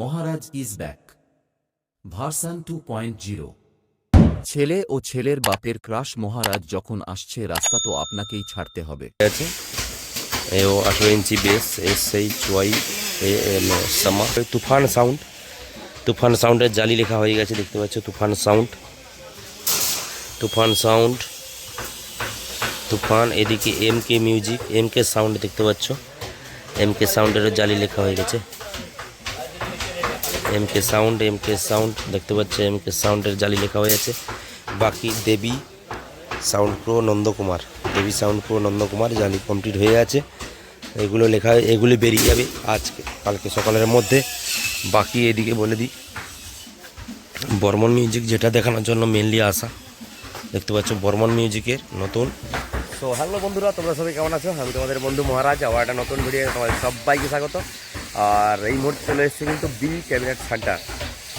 Maharaj is back. Version two point zero. ছেলে ও ছেলের বাপের ক্রাশ মহারাজ যখন আসছে রাস্তা তো আপনাকেই ছাড়তে হবে। আছে? এও আঠেরো inch bass S H Y সামা তুফান সাউন্ড। তুফান সাউন্ডের জালি লেখা হয়ে গেছে দেখতে পাচ্ছ? তুফান সাউন্ড। তুফান সাউন্ড। তুফান এদিকে M K music M K sound দেখতে পাচ্ছ? এম কে সাউন্ডেরও জালি লেখা হয়ে গেছে। M K sound M K sound দেখতে পাচ্ছ এম কে সাউন্ডের জালি লেখা হয়ে আছে। বাকি Debi sound pro Nandakumar, Debi sound pro Nandakumar জালি কমপ্লিট হয়ে আছে। এগুলো লেখা, এগুলি বেরিয়ে যাবে আজকে, কালকে সকালের মধ্যে। বাকি এদিকে বলে দিই, বর্মন মিউজিক যেটা দেখানোর জন্য মেনলি আসা দেখতে পাচ্ছ, বর্মন মিউজিকের নতুন। সো হ্যালো বন্ধুরা, তোমরা সবাই কেমন আছো? আমি তোমাদের বন্ধু মহারাজ, আবার একটা নতুন ভিডিও তোমাদের সবাইকে স্বাগত। আর এই মুহূর্তে চলে এসেছে কিন্তু বি ক্যাবিনেট সেন্টার।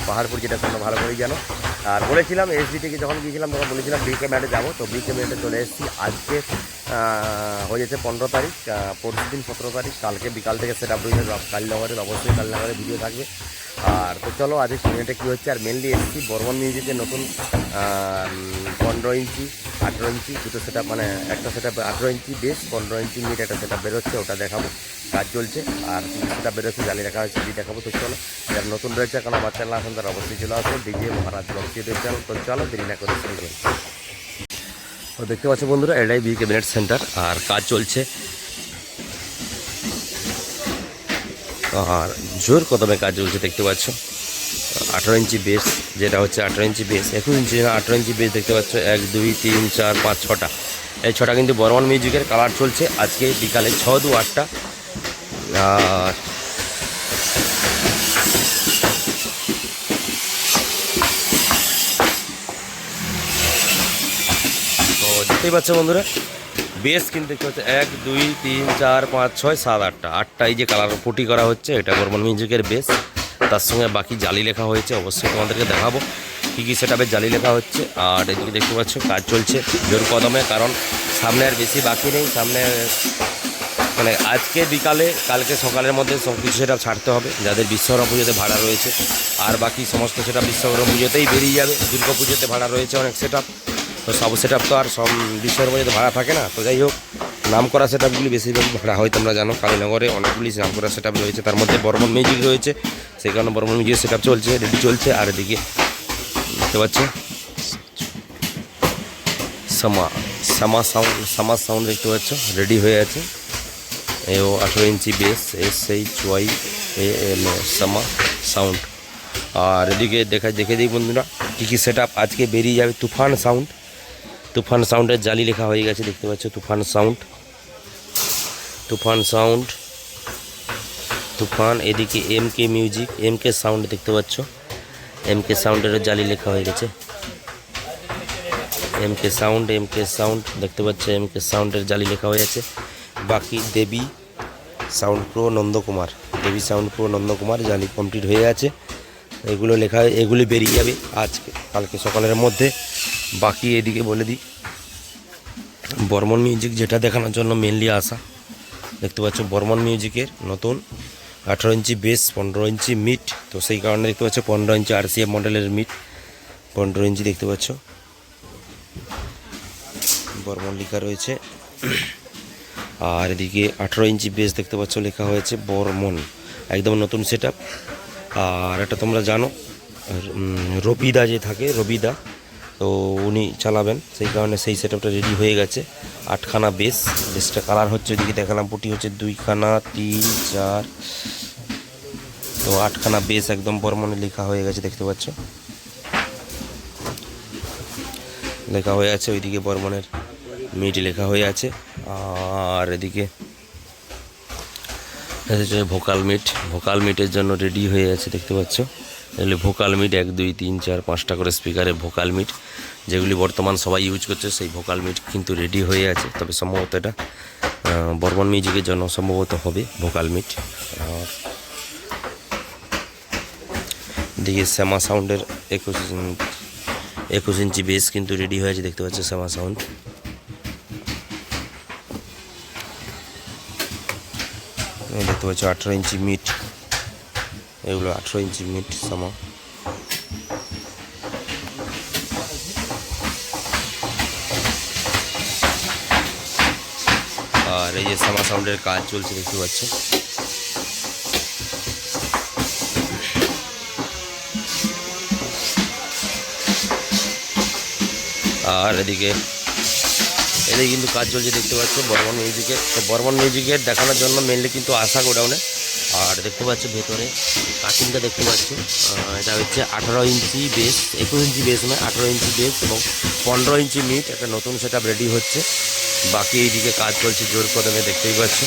পাহাড়পুর যেটা তোমরা ভালো করেই জানো। আর বলেছিলাম এসডি থেকে যখন গিয়েছিলাম, তখন বলেছিলাম বি ক্যাবিনেটে যাব। তো বি ক্যাবিনেটে চলে এসেছি আজকে হয়ে যেতে পনেরো তারিখ পরশু দিন সতেরো তারিখ। কালকে বিকাল থেকে সেটা আপ কালনগরের কালীনগরের অবশ্যই কালীনগরের ভিডিও থাকবে। আর তো চলো, আজকে ক্যাবিনেটে কী হচ্ছে? আর মেনলি এসেছি বর্মন মিউজিকের নতুন পনেরো ইঞ্চি, আঠেরো ইঞ্চি, দুটো সেটা মানে একটা সেটা আঠেরো ইঞ্চি বেশ পনেরো ইঞ্চি মিট একটা সেটা বেরোচ্ছে, ওটা দেখাবো। কাজ চলছে, আর সেটা বেরোচ্ছে জালি রাখা হয়েছে সেটি দেখাবো, তো চলো। যারা নতুন রয়েছে, এখন আমার চ্যানেল আসেন তারা অবশ্যই চলে আসুন। DJ Maharaj blog YouTube channel তো চলো, দেরি না করে তো দেখতে পাচ্ছ বন্ধুরা এটাই বি ক্যাবিনেট সেন্টার আর কাজ চলছে। আর জোর কদমে কাজ চলছে দেখতে পাচ্ছ। আঠেরো ইঞ্চি বেস যেটা হচ্ছে আঠেরো ইঞ্চি বেস একুশ ইঞ্চি আঠেরো ইঞ্চি বেস দেখতে পাচ্ছ। এক, দুই, তিন, চার, পাঁচ, ছটা। এই ছটা কিন্তু বর্মন মিউজিকের কালার চলছে। আজকে বিকালে ছ, দু, আটটা। আর তো দেখতেই পাচ্ছ বন্ধুরা বেস কিন্তু দেখতে পাচ্ছ এক, দুই, তিন, চার, পাঁচ, ছয়, সাত, আটটা। আটটা এই যে কালার পুটি করা হচ্ছে, এটা বর্মন মিউজিকের বেস তার সঙ্গে বাকি জালি লেখা হয়েছে, অবশ্যই তোমাদেরকে দেখাবো কী কী সেটাপের জালি লেখা হচ্ছে। আর এদিকে দেখতে পাচ্ছ, কাজ চলছে জোর কদমে কারণ সামনে আর বেশি বাকি নেই, সামনে মানে আজকে বিকালে, কালকে সকালের মধ্যে সব কিছু সেটা ছাড়তে হবে, যাদের বিশ্বকর্মা পুজোতে ভাড়া রয়েছে। আর বাকি সমস্ত সেটা বিশ্বকর্মা পুজোতেই বেরিয়ে যাবে, দুর্গা পুজোতে ভাড়া রয়েছে অনেক সেট তো সব সেট তো আর সব বিশ্বকর্মা পুজোতে ভাড়া থাকে না, তো যাই হোক নাম করা সেট আপগুলি বেশিরভাগ ভাড়া হয়, তোমরা জানো, কালীনগরে অনেকগুলি নাম করা সেট রয়েছে, তার মধ্যে বর্মন মিউজিক রয়েছে, সেই কারণে বর্মন মিউজিক সেট চলছে রেডি চলছে, আর এদিকে দেখতে পাচ্ছ? সামা সামা সাউন্ড সামা সাউন্ড দেখতে পাচ্ছ রেডি হয়ে আছে। এও আঠেরো inch bass S H Y A M সামা সাউন্ড আর এদিকে দেখা, দেখে দিই বন্ধুরা, কী কী সেট আজকে বেরিয়ে যাবে, তুফান সাউন্ড তুফান সাউন্ডের জালি লেখা হয়ে গেছে, দেখতে পাচ্ছ? তুফান সাউন্ড। তুফান সাউন্ড। তুফান, এদিকে M K music M K sound দেখতে পাচ্ছ? এম কে সাউন্ডেরও জালি লেখা হয়ে গেছে। M K sound M K sound দেখতে পাচ্ছ? এম কে সাউন্ডের জালি লেখা হয়ে গেছে। বাকি Debi sound pro Nandakumar, Debi sound pro Nandakumar, জালি কমপ্লিট হয়ে আছে এগুলো লেখা, এগুলি বেরিয়ে যাবে আজকে, কালকে সকালের মধ্যে। বাকি এদিকে বলে দিই। বর্মন মিউজিক যেটা দেখানোর জন্য মেনলি আসা। দেখতে পাচ্ছ বর্মন মিউজিকের নতুন আঠেরো ইঞ্চি বেস পনেরো ইঞ্চি মিট তো সেই কারণে দেখতে পাচ্ছ পনেরো ইঞ্চি আরসিএফ মডেলের মিট পনেরো ইঞ্চি দেখতে পাচ্ছ। বর্মন লেখা রয়েছে। আর এদিকে আঠেরো ইঞ্চি বেস দেখতে পাচ্ছ লেখা হয়েছে বর্মন, একদম নতুন সেট আর এটা তোমরা জানো রবিদা যে থাকে, রবিদা তো উনি চালাবেন। সেই কারণে সেই সেট আপটা রেডি হয়ে গেছে। আটখানা বেস বেসটা কালার হচ্ছে ওইদিকে দেখালাম, পুটি হচ্ছে দুইখানা, তিন, চার। তো আটখানা বেস একদম বর্মনে লেখা হয়ে গেছে, দেখতে পাচ্ছ? লেখা হয়ে আছে, ওইদিকে বর্মনের মিট লেখা হয়ে আছে। আর এদিকে ভোকাল মিট ভোকাল মিটের জন্য রেডি হয়ে আছে, দেখতে পাচ্ছ? ভোকাল মিট এক, দুই, তিন, চার, পাঁচটা করে স্পিকারে ভোকাল মিট যেগুলি বর্তমান সবাই ইউজ করছে, সেই ভোকাল মিট কিন্তু রেডি হয়ে আছে। তবে সম্ভবত এটা বর্মন মিউজিকের জন্য সম্ভবত হবে ভোকাল মিট আর দিকে শ্যামা সাউন্ডের একুশ একুশ ইঞ্চি বেস কিন্তু রেডি হয়ে আছে, দেখতে পাচ্ছ শ্যামা সাউন্ড দেখতে পাচ্ছ আঠেরো ইঞ্চি মিট এগুলো আঠেরো ইঞ্চি মিট সামা সামা সাউন্ডের কাজ চলছে, দেখতে পাচ্ছ। আর এদিকে এদিকে কিন্তু কাজ চলছে, দেখতে পাচ্ছ, বর্মন মিউজিকের তো বর্মন মিউজিকের দেখানোর জন্য মেনলি কিন্তু আসা গোডাউনে আর দেখতে পাচ্ছ ভেতরে, কাটিংটা দেখতে পাচ্ছ। এটা হচ্ছে আঠারো ইঞ্চি বেস একুশ ইঞ্চি বেস নয়, আঠারো ইঞ্চি বেস এবং পনেরো ইঞ্চি মিট, একটা নতুন সেট রেডি হচ্ছে। বাকি এইদিকে কাজ চলছে জোর কদমে দেখতেই পাচ্ছি।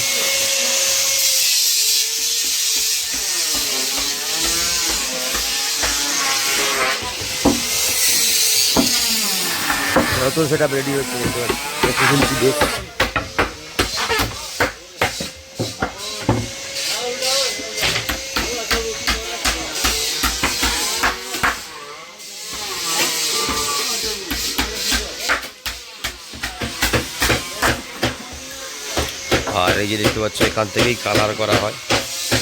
নতুন সেটা রেডি হচ্ছে দেখতে পাচ্ছ। আর এই যে দেখতে পাচ্ছ, এখান থেকেই কালার করা হয়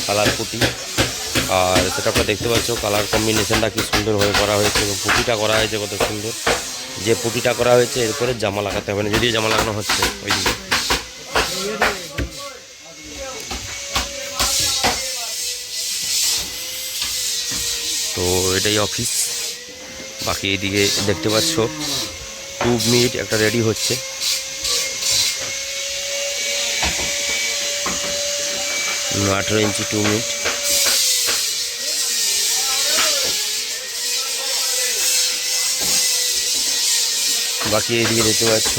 কালার পুটি। আর সেটা আপনারা দেখতে পাচ্ছ কালার কম্বিনেশনটা কি সুন্দর সুন্দরভাবে করা হয়েছে এবং পুটিটা করা হয়েছে কত সুন্দর। যে পুটিটা করা হয়েছে এরপরে জামা লাগাতে হবে না, যদিও জামা লাগানো হচ্ছে ওইদিকে তো এটাই অফিস বাকি এদিকে দেখতে পাচ্ছ টুব মিট একটা রেডি হচ্ছে। আঠেরো ইঞ্চি টু মিনিট বাকি এইদিকে দেখতে পাচ্ছ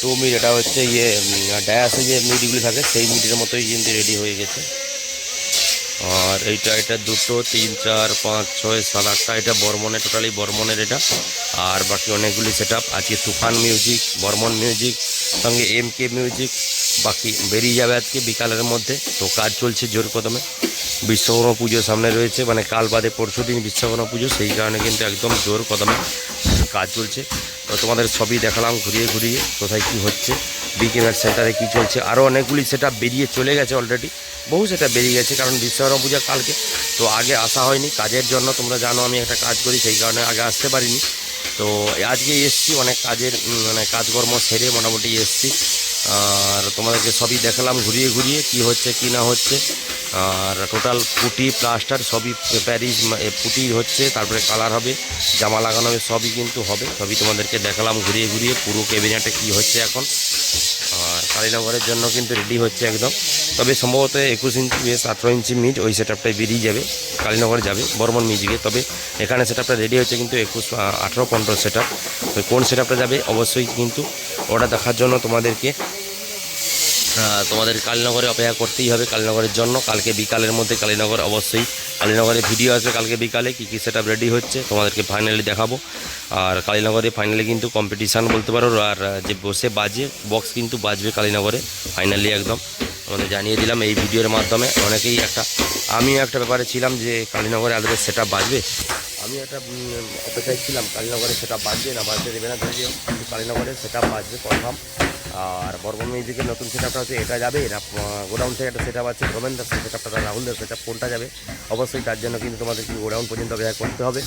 টু মিনিট এটা হচ্ছে ইয়ে ডায়াসে যে মিটগুলি থাকে, সেই মিটের মতোই কিন্তু রেডি হয়ে গেছে। আর এইটা, এটা দুটো, তিন, চার, পাঁচ, ছয়, সাত, আটটা, এটা বর্মনের টোটালি বর্মনের এটা। আর বাকি অনেকগুলি সেট আজকে তুফান মিউজিক বর্মন মিউজিক সঙ্গে এম কে মিউজিক বাকি বেরিয়ে যাবে আজকে বিকালের মধ্যে। তো কাজ চলছে জোর কদমে। বিশ্বকর্মা পুজো সামনে রয়েছে মানে কাল বাদে পরশু দিন বিশ্বকর্মা পুজো, সেই কারণে কিন্তু একদম জোর কদমে কাজ চলছে। তো তোমাদের সবই দেখালাম ঘুরিয়ে ঘুরিয়ে, কোথায় কী হচ্ছে বিকেমের সেন্টারে কী চলছে। আরও অনেকগুলি সেটা বেরিয়ে চলে গেছে অলরেডি বহু সেটা বেরিয়ে গেছে, কারণ বিশ্বকর্মা পূজা কালকে। তো আগে আসা হয়নি, কাজের জন্য তোমরা জানো আমি একটা কাজ করি, সেই কারণে আগে আসতে পারিনি। তো আজকে এসছি, অনেক কাজের মানে কাজকর্ম সেরে মোটামুটি এসছি। আর তোমাদেরকে সবই দেখালাম, ঘুরিয়ে ঘুরিয়ে কি হচ্ছে, কি না হচ্ছে। আর টোটাল পুটি প্লাস্টার সবই প্যারিস পুটি হচ্ছে, তারপরে কালার হবে, জামা লাগানো হবে, সবই কিন্তু হবে। সবই তোমাদেরকে দেখালাম, ঘুরিয়ে ঘুরিয়ে পুরো ক্যাবিনেটে কি হচ্ছে এখন। আর কালীনগরের জন্য কিন্তু রেডি হচ্ছে একদম। তবে সম্ভবত একুশ ইঞ্চি বেশ আঠেরো ইঞ্চি মিট ওই সেট আপটাই বেরিয়ে যাবে, কালীনগর যাবে, বর্মন মিউজিকে তবে এখানে সেট আপটা রেডি হয়েছে কিন্তু একুশ আঠেরো পনেরো সেট আপ তো কোন সেট আপটা যাবে? অবশ্যই কিন্তু ওটা দেখার জন্য তোমাদেরকে তোমাদের কালীনগরে অপেক্ষা করতেই হবে কালীনগরের জন্য। কালকে বিকালের মধ্যে কালীনগর অবশ্যই, কালীনগরে ভিডিও আসবে কালকে বিকালে, কী কী সেট রেডি হচ্ছে তোমাদেরকে ফাইনালি দেখাবো। আর কালীনগরে ফাইনালি কিন্তু কম্পিটিশান বলতে পারো, আর, যে বসে বাজে বক্স কিন্তু বাজবে কালীনগরে ফাইনালি একদম। আমাদের জানিয়ে দিলাম এই ভিডিওর মাধ্যমে। অনেকেই একটা আমিও একটা ব্যাপারে ছিলাম যে কালীনগরে আদৌ সেটা বাজবে। আমি একটা অপেক্ষায় ছিলাম, কালীনগরে সেটা বাজবে না বাজতে দেবে না যদিও কালীনগরে সেটা বাজবে কনফার্ম আর বর্মন মিউজিকের নতুন সেট আপটা হচ্ছে, এটা যাবে না গোডাউন থেকে একটা সেট আপ আছে, রমেন্দ্র সেট আপটা রাহুলদের সেট আপ কোনটা যাবে? অবশ্যই তার জন্য কিন্তু তোমাদেরকে গোডাউন পর্যন্ত অপেক্ষা করতে হবে।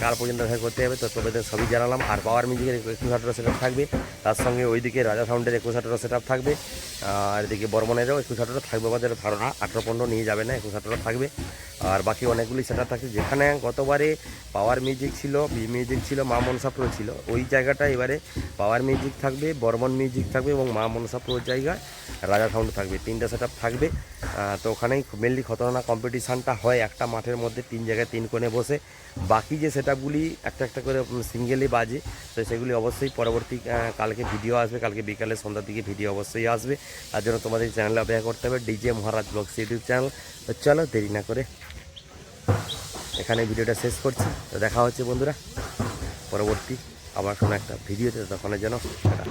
কার পর্যন্ত দেখা করতে হবে, তো তোমাদের সবই জানালাম। আর পাওয়ার মিউজিকের একুশ আঠারো সেট আপ থাকবে। তার সঙ্গে ওইদিকে রাজা সাউন্ডের একুশ আঠারো সেট থাকবে। আর এদিকে বর্মনেরও একুশ আঠারো থাকবে। আমাদের ধারণা আঠারো পনেরো নিয়ে যাবে না, একুশ আঠারো থাকবে। আর বাকি অনেকগুলি সেট আপ থাকছে। যেখানে গতবারে পাওয়ার মিউজিক ছিল বি মিউজিক ছিল, মা মনসা প্রো ছিল। ওই জায়গাটা এবারে পাওয়ার মিউজিক থাকবে বর্মন মিউজিক থাকবে এবং মা মনসা প্রোর জায়গায় রাজা সাউন্ড থাকবে। তিনটা সেট থাকবে। তো ওখানেই মেনলি খতরনাক কম্পিটিশানটা হয়। একটা মাঠের মধ্যে তিন জায়গায় তিন কোণে বসে। বাকি যে সেট একটা একটা করে সিঙ্গেলি বাজে, তো সেগুলি অবশ্যই পরবর্তী কালকে ভিডিও আসবে। কালকে বিকালে সন্ধ্যার দিকে ভিডিও অবশ্যই আসবে। তার জন্য তোমাদের চ্যানেলে অপেক্ষা করতে হবে। DJ Maharaj blogs YouTube channel তো চলো দেরি না করে এখানে ভিডিওটা শেষ করছি তো দেখা হচ্ছে বন্ধুরা পরবর্তী আবার কোনো একটা ভিডিওতে জন্য টাটা।